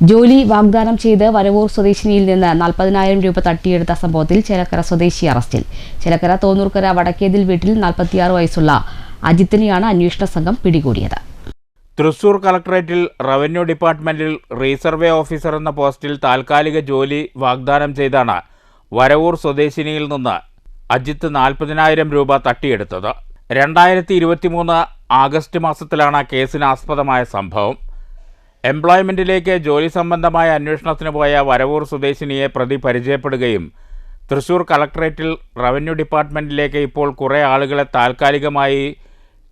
ജോലി വാഗ്ദാനം ചെയ്ത് വരവൂർ സ്വദേശിനിയിൽ നിന്ന് നാൽപ്പതിനായിരം രൂപ തട്ടിയെടുത്ത സംഭവത്തിൽ ചേലക്കര സ്വദേശി അറസ്റ്റിൽ. ചേലക്കര തോന്നൂർക്കര വടക്കേതിൽ വീട്ടിൽ നാൽപ്പത്തിയാറ് വയസ്സുള്ള അജിത്തിനെയാണ് അന്വേഷണ സംഘം പിടികൂടിയത്. തൃശൂർ കളക്ടറേറ്റിൽ റവന്യൂ ഡിപ്പാർട്ട്മെന്റിൽ റീസർവേ ഓഫീസർ എന്ന പോസ്റ്റിൽ താൽക്കാലിക ജോലി വാഗ്ദാനം ചെയ്താണ് വരവൂർ സ്വദേശിനിയിൽ നിന്ന് അജിത്ത് നാൽപ്പതിനായിരം രൂപ തട്ടിയെടുത്തത്. രണ്ടായിരത്തി ഇരുപത്തിമൂന്ന് ആഗസ്റ്റ് മാസത്തിലാണ് കേസിന് ആസ്പദമായ സംഭവം. എംപ്ലോയ്മെന്റിലേക്ക് ജോലി സംബന്ധമായ അന്വേഷണത്തിന് പോയ വരവൂർ സ്വദേശിനിയെ പ്രതി പരിചയപ്പെടുകയും തൃശൂർ കളക്ടറേറ്റിൽ റവന്യൂ ഡിപ്പാർട്ട്മെന്റിലേക്ക് ഇപ്പോൾ കുറേ ആളുകളെ താൽക്കാലികമായി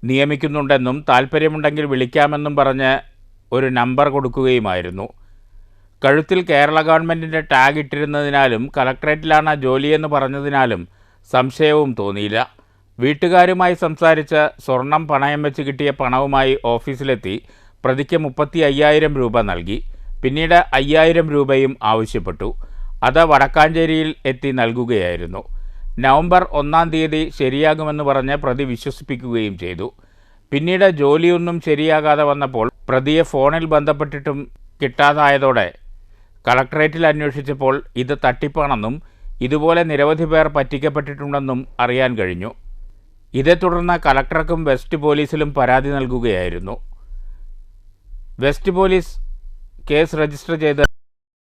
നിയമിക്കുന്നുണ്ടെന്നും താൽപ്പര്യമുണ്ടെങ്കിൽ വിളിക്കാമെന്നും പറഞ്ഞ് ഒരു നമ്പർ കൊടുക്കുകയുമായിരുന്നു. കഴുത്തിൽ കേരള ഗവൺമെന്റിന്റെ ടാഗ് ഇട്ടിരുന്നതിനാലും കളക്ടറേറ്റിലാണ് ജോലിയെന്ന് പറഞ്ഞതിനാലും സംശയവും തോന്നിയില്ല. വീട്ടുകാരുമായി സംസാരിച്ച് സ്വർണം പണയം വെച്ച് കിട്ടിയ പണവുമായി ഓഫീസിലെത്തി. പ്രതിക്ക് മുപ്പത്തി അയ്യായിരം രൂപ നൽകി. പിന്നീട് അയ്യായിരം രൂപയും ആവശ്യപ്പെട്ടു. അത് വടക്കാഞ്ചേരിയിൽ എത്തി നൽകുകയായിരുന്നു. നവംബർ ഒന്നാം തീയതി ശരിയാകുമെന്ന് പറഞ്ഞ് പ്രതി വിശ്വസിപ്പിക്കുകയും ചെയ്തു. പിന്നീട് ജോലിയൊന്നും ശരിയാകാതെ വന്നപ്പോൾ പ്രതിയെ ഫോണിൽ ബന്ധപ്പെട്ടിട്ടും കിട്ടാതായതോടെ കളക്ടറേറ്റിൽ അന്വേഷിച്ചപ്പോൾ ഇത് തട്ടിപ്പാണെന്നും ഇതുപോലെ നിരവധി പേർ പറ്റിക്കപ്പെട്ടിട്ടുണ്ടെന്നും അറിയാൻ കഴിഞ്ഞു. ഇതേ തുടർന്ന് കളക്ടർക്കും വെസ്റ്റ് പോലീസിലും പരാതി നൽകുകയായിരുന്നു. വെസ്റ്റ് പോലീസ് കേസ് രജിസ്റ്റർ ചെയ്ത്